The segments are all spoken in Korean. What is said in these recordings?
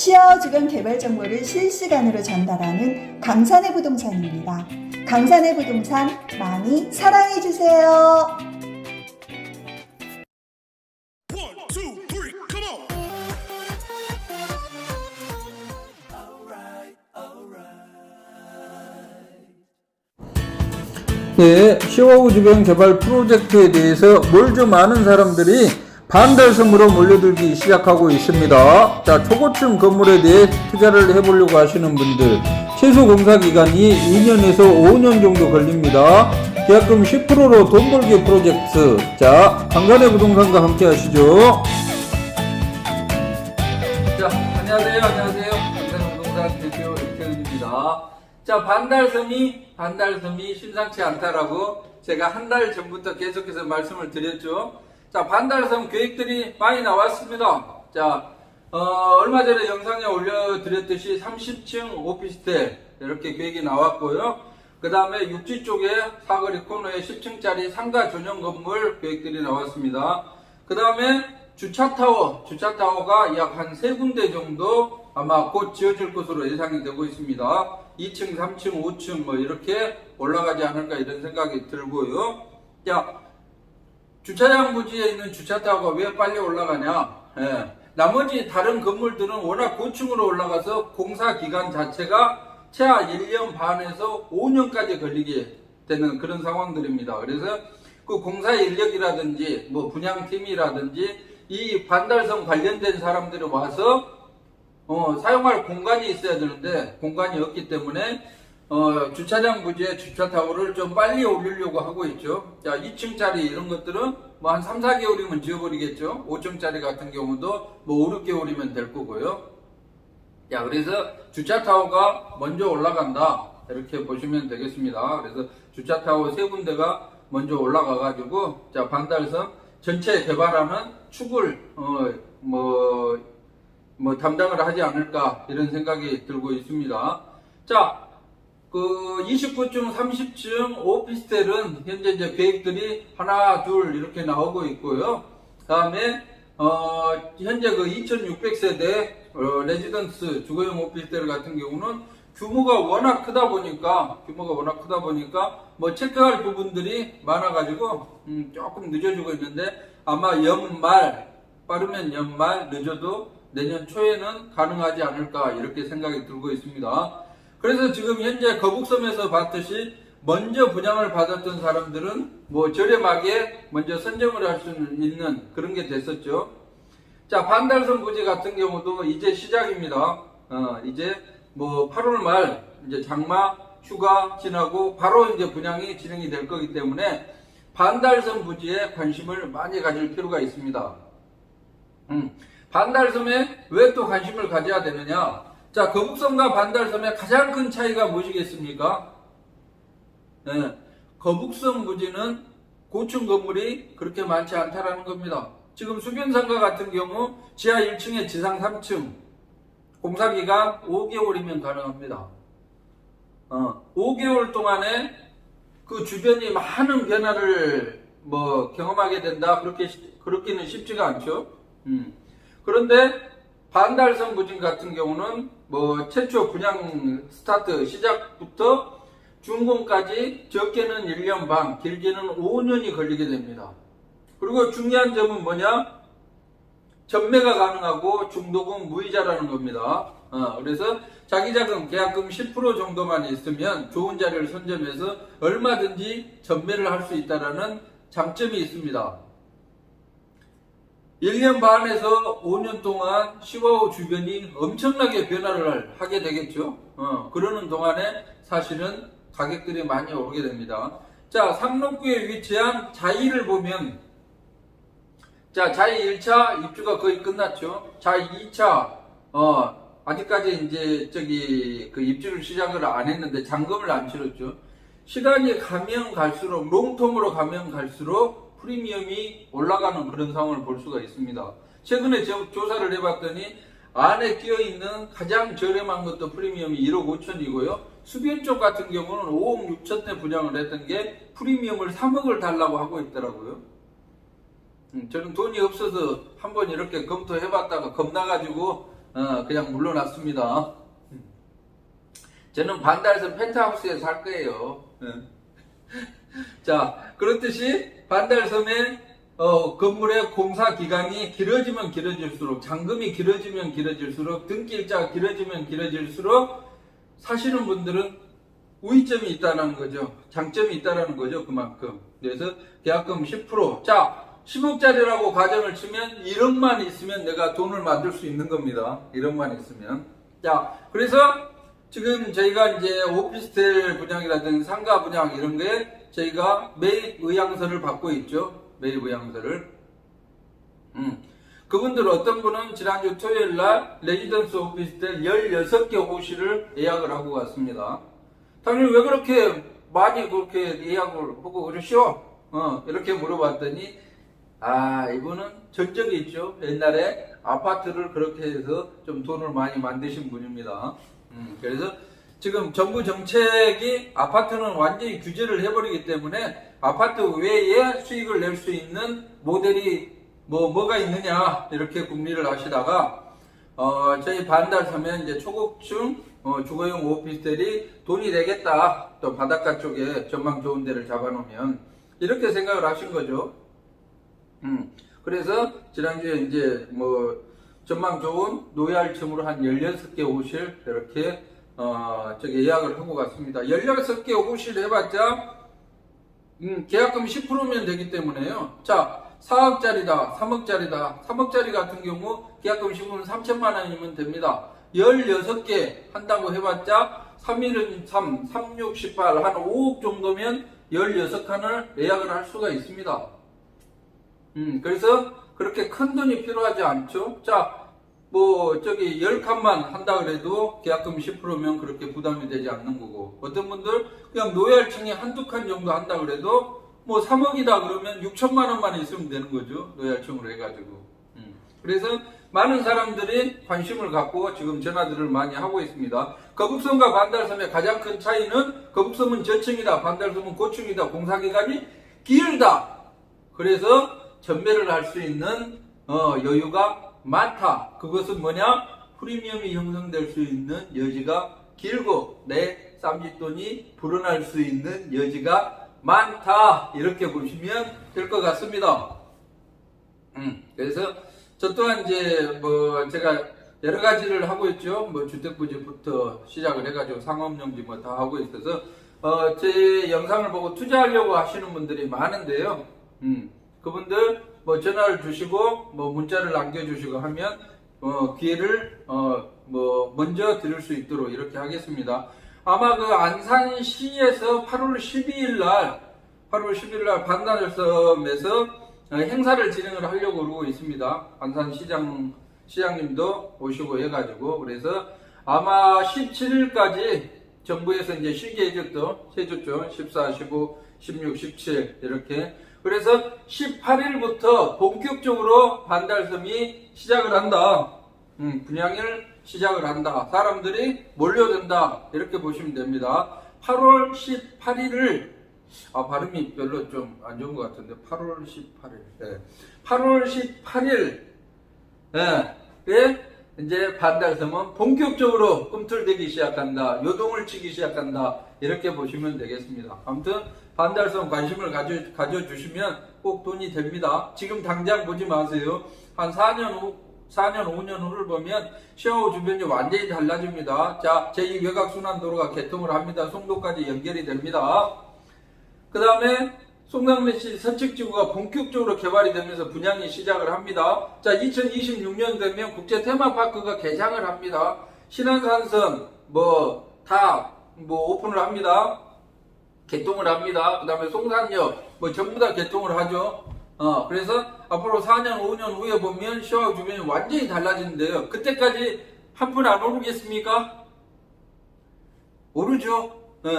시야와 주변 개발 정보를 실시간으로 전달하는 강산의 부동산입니다. 강산의 부동산 많이 사랑해 주세요. 네, 시와우 주변 개발 프로젝트에 대해서 뭘 좀 아는 사람들이 반달섬으로 몰려들기 시작하고 있습니다. 자, 초고층 건물에 대해 투자를 해보려고 하시는 분들, 최소 공사 기간이 2년에서 5년 정도 걸립니다. 계약금 10%로 돈 벌기 프로젝트. 자, 강간의 부동산과 함께 하시죠. 자, 안녕하세요. 안녕하세요. 강산부동산 대표 이태훈입니다. 자, 반달섬이, 반달섬이 심상치 않다라고 제가 한 달 전부터 계속해서 말씀을 드렸죠. 자, 반달섬 계획들이 많이 나왔습니다. 자, 어, 얼마 전에 영상에 올려드렸듯이 30층 오피스텔 이렇게 계획이 나왔고요. 그 다음에 육지 쪽에 사거리 코너에 10층짜리 상가 전용 건물 계획들이 나왔습니다. 그 다음에 주차타워, 주차타워가 약 한 세 군데 정도 아마 곧 지어질 것으로 예상이 되고 있습니다. 2층, 3층, 5층 뭐 이렇게 올라가지 않을까 이런 생각이 들고요. 자, 주차장 부지에 있는 주차타워가 왜 빨리 올라가냐? 예. 나머지 다른 건물들은 워낙 고층으로 올라가서 공사 기간 자체가 최하 1년 반에서 5년까지 걸리게 되는 그런 상황들입니다. 그래서 그 공사 인력이라든지 뭐 분양팀이라든지 이 반달섬 관련된 사람들이 와서 어, 사용할 공간이 있어야 되는데 공간이 없기 때문에 어, 주차장 부지에 주차 타워를 좀 빨리 올리려고 하고 있죠. 자, 2층짜리 이런 것들은 뭐 한 3, 4개월이면 지어버리겠죠. 5층짜리 같은 경우도 뭐 5, 6개월이면 될 거고요. 야, 그래서 주차 타워가 먼저 올라간다. 이렇게 보시면 되겠습니다. 그래서 주차 타워 세 군데가 먼저 올라가 가지고, 자, 반달섬 전체 개발하는 축을, 어, 뭐, 뭐, 담당을 하지 않을까, 이런 생각이 들고 있습니다. 자, 그 29층, 30층 오피스텔은 현재 이제 계획들이 하나, 둘 이렇게 나오고 있고요. 다음에 어, 현재 그 2,600세대 어, 레지던스 주거용 오피스텔 같은 경우는 규모가 워낙 크다 보니까 규모가 워낙 크다 보니까 뭐 체크할 부분들이 많아가지고 음, 조금 늦어지고 있는데 아마 연말 빠르면 연말 늦어도 내년 초에는 가능하지 않을까 이렇게 생각이 들고 있습니다. 그래서 지금 현재 거북섬에서 봤듯이 먼저 분양을 받았던 사람들은 뭐 저렴하게 먼저 선정을 할 수 있는 그런 게 됐었죠. 자, 반달섬 부지 같은 경우도 이제 시작입니다. 어, 이제 뭐 8월 말 이제 장마 휴가 지나고 바로 이제 분양이 진행이 될 거기 때문에 반달섬 부지에 관심을 많이 가질 필요가 있습니다. 음, 반달섬에 왜 또 관심을 가져야 되느냐? 자, 거북섬과 반달섬의 가장 큰 차이가 무엇이겠습니까? 예, 거북섬 부지는 고층 건물이 그렇게 많지 않다라는 겁니다. 지금 수변상가 같은 경우 지하 1층에 지상 3층 공사 기간 5개월이면 가능합니다. 어, 5개월 동안에 그 주변이 많은 변화를 뭐 경험하게 된다 그렇게 그렇기는 쉽지가 않죠. 음. 그런데 반달섬 부진 같은 경우는 뭐 최초 분양 스타트 시작부터 준공까지 적게는 1년 반, 길게는 5년이 걸리게 됩니다. 그리고 중요한 점은 뭐냐? 전매가 가능하고 중도금 무이자라는 겁니다. 어, 그래서 자기 자금 계약금 10% 정도만 있으면 좋은 자리를 선점해서 얼마든지 전매를 할 수 있다라는 장점이 있습니다. 1년 반에서 5년 동안 시와우 주변이 엄청나게 변화를 하게 되겠죠. 어, 그러는 동안에 사실은 가격들이 많이 오르게 됩니다. 자, 상록구에 위치한 자이를 보면 자, 자이 1차 입주가 거의 끝났죠. 자이 2차 어, 아직까지 이제 저기 그 입주를 시작을 안 했는데 잔금을 안 치렀죠. 시간이 가면 갈수록 롱텀으로 가면 갈수록 프리미엄이 올라가는 그런 상황을 볼 수가 있습니다. 최근에 저- 조사를 해봤더니 안에 끼어있는 가장 저렴한 것도 프리미엄이 1억 5천이고요. 수변 쪽 같은 경우는 5억 6천 대 분양을 했던 게 프리미엄을 3억을 달라고 하고 있더라고요. 음, 저는 돈이 없어서 한번 이렇게 검토해봤다가 겁나가지고 어, 그냥 물러났습니다. 저는 반달섬 펜트하우스에 살 거예요. 예. 자, 그렇듯이 반달섬의 어, 건물의 공사 기간이 길어지면 길어질수록 잔금이 길어지면 길어질수록 등기일자가 길어지면 길어질수록 사시는 분들은 우위점이 있다는 거죠. 장점이 있다는 거죠. 그만큼. 그래서 계약금 10%. 자, 10억짜리라고 가정을 치면 1억만 있으면 내가 돈을 만들 수 있는 겁니다. 1억만 있으면. 자, 그래서 지금 저희가 이제 오피스텔 분양이라든지 상가 분양 이런 게 저희가 매입 의향서를 받고 있죠. 매입 의향서를. 음. 그분들 어떤 분은 지난주 토요일 날 레지던스 오피스텔 16개 호실을 예약을 하고 갔습니다. 당연히 왜 그렇게 많이 그렇게 예약을 하고 그러시오? 어, 이렇게 물어봤더니 아, 이분은 전적이 있죠. 옛날에 아파트를 그렇게 해서 좀 돈을 많이 만드신 분입니다. 음, 그래서 지금 정부 정책이 아파트는 완전히 규제를 해버리기 때문에 아파트 외에 수익을 낼 수 있는 모델이 뭐, 뭐가 있느냐, 이렇게 궁리를 하시다가, 어, 저희 반달 서면 이제 초급층 어, 주거용 오피스텔이 돈이 되겠다. 또 바닷가 쪽에 전망 좋은 데를 잡아놓으면. 이렇게 생각을 하신 거죠. 음, 그래서 지난주에 이제 뭐 전망 좋은 노얄층으로 한 16개 호실 이렇게 어, 저기 예약을 하고 갔습니다. 16개 호실 해봤자 음, 계약금 10%면 되기 때문에요. 자, 4억짜리다, 3억짜리다. 3억짜리 같은 경우 계약금 10%는 3천만 원이면 됩니다. 16개 한다고 해봤자 3일은 3, 3, 6, 18, 한 5억 정도면 16칸을 예약을 할 수가 있습니다. 음, 그래서 그렇게 큰 돈이 필요하지 않죠. 자, 뭐, 저기 10칸만 한다 그래도 계약금 10%면 그렇게 부담이 되지 않는 거고. 어떤 분들 그냥 노열층에 한두 칸 정도 한다 그래도 뭐 3억이다 그러면 6천만 원만 있으면 되는 거죠. 노열층으로 해가지고. 음. 그래서 많은 사람들이 관심을 갖고 지금 전화들을 많이 하고 있습니다. 거북섬과 반달섬의 가장 큰 차이는 거북섬은 저층이다, 반달섬은 고층이다, 공사기간이 길다. 그래서 전매를 할 수 있는 어, 여유가 많다. 그것은 뭐냐? 프리미엄이 형성될 수 있는 여지가 길고 내 쌈짓돈이 불어날 수 있는 여지가 많다. 이렇게 보시면 될 것 같습니다. 음, 그래서 저 또한 이제 뭐 제가 여러 가지를 하고 있죠. 뭐 주택부지부터 시작을 해가지고 상업용지 뭐 다 하고 있어서 어, 제 영상을 보고 투자하려고 하시는 분들이 많은데요. 음, 그분들 뭐 전화를 주시고 뭐 문자를 남겨주시고 하면 어, 기회를 어, 뭐 먼저 드릴 수 있도록 이렇게 하겠습니다. 아마 그 안산시에서 8월 12일 날 8월 10일 날 반달섬에서 어, 행사를 진행을 하려고 그러고 있습니다. 안산시장 시장님도 오시고 해가지고 그래서 아마 17일까지 정부에서 이제 쉬게 해줬죠. 해줬죠. 14, 15, 16, 17 이렇게. 그래서 18일부터 본격적으로 반달섬이 시작을 한다. 음, 분양을 시작을 한다. 사람들이 몰려든다. 이렇게 보시면 됩니다. 8월 18일을 아 발음이 별로 좀 안 좋은 것 같은데 8월 18일. 네. 8월 18일. 예. 예. 이제 반달섬은 본격적으로 꿈틀대기 시작한다. 요동을 치기 시작한다. 이렇게 보시면 되겠습니다. 아무튼 반달섬 관심을 가져, 가져주시면 꼭 돈이 됩니다. 지금 당장 보지 마세요. 한 4년 후, 4년, 5년 후를 보면 시아오 주변이 완전히 달라집니다. 자, 제2 외곽순환도로가 개통을 합니다. 송도까지 연결이 됩니다. 그 다음에 송남래시 서측지구가 본격적으로 개발이 되면서 분양이 시작을 합니다. 자, 2026년 되면 국제 테마파크가 개장을 합니다. 신안산선 뭐다 뭐 오픈을 합니다. 개통을 합니다. 그 다음에 송산역 뭐 전부 다 개통을 하죠. 어, 그래서 앞으로 4년, 5년 후에 보면 시와 주변이 완전히 달라지는데요. 그때까지 한 푼 안 오르겠습니까? 오르죠. 예,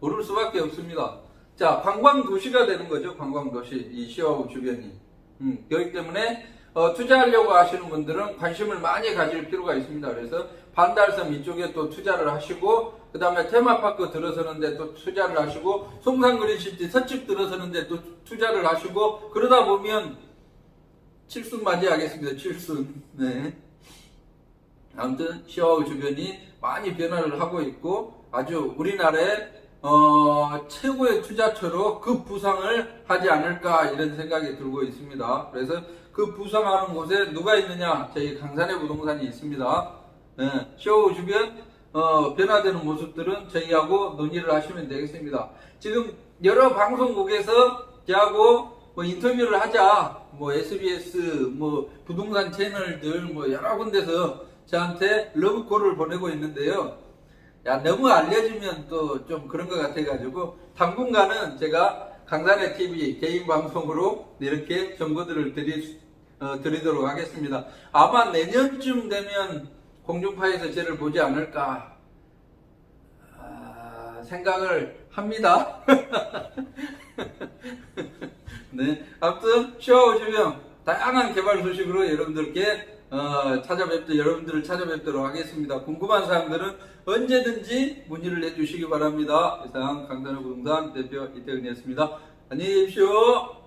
오를 수밖에 없습니다. 자, 관광 도시가 되는 거죠. 관광 도시 이 시와우 주변이. 음, 그렇기 때문에 어, 투자하려고 하시는 분들은 관심을 많이 가질 필요가 있습니다. 그래서 반달섬 이쪽에 또 투자를 하시고 그 다음에 테마파크 들어서는데 또 투자를 하시고 송산그린시티 서측 들어서는데 또 투자를 하시고 그러다 보면 칠순 맞이하겠습니다. 칠순. 네. 아무튼 시와우 주변이 많이 변화를 하고 있고 아주 우리나라의 어, 최고의 투자처로 그 부상을 하지 않을까 이런 생각이 들고 있습니다. 그래서 그 부상하는 곳에 누가 있느냐? 저희 강산의 부동산이 있습니다. 네, 시와우 주변 어, 변화되는 모습들은 저희하고 논의를 하시면 되겠습니다. 지금 여러 방송국에서 저하고 뭐 인터뷰를 하자, 뭐 SBS, 뭐 부동산 채널들 뭐 여러 군데서 저한테 러브콜을 보내고 있는데요. 야, 너무 알려지면 또 좀 그런 것 같아가지고 당분간은 제가 강산의 TV 개인 방송으로 이렇게 정보들을 드리, 어, 드리도록 하겠습니다. 아마 내년쯤 되면 공중파에서 저를 보지 않을까 아, 생각을 합니다. 네, 아무튼 쇼 주명 다양한 개발 소식으로 여러분들께 어, 찾아뵙도 여러분들을 찾아뵙도록 하겠습니다. 궁금한 사항들은 언제든지 문의를 해주시기 바랍니다. 이상 강단호 부동산 대표 이태근이었습니다. 안녕히 계십시오.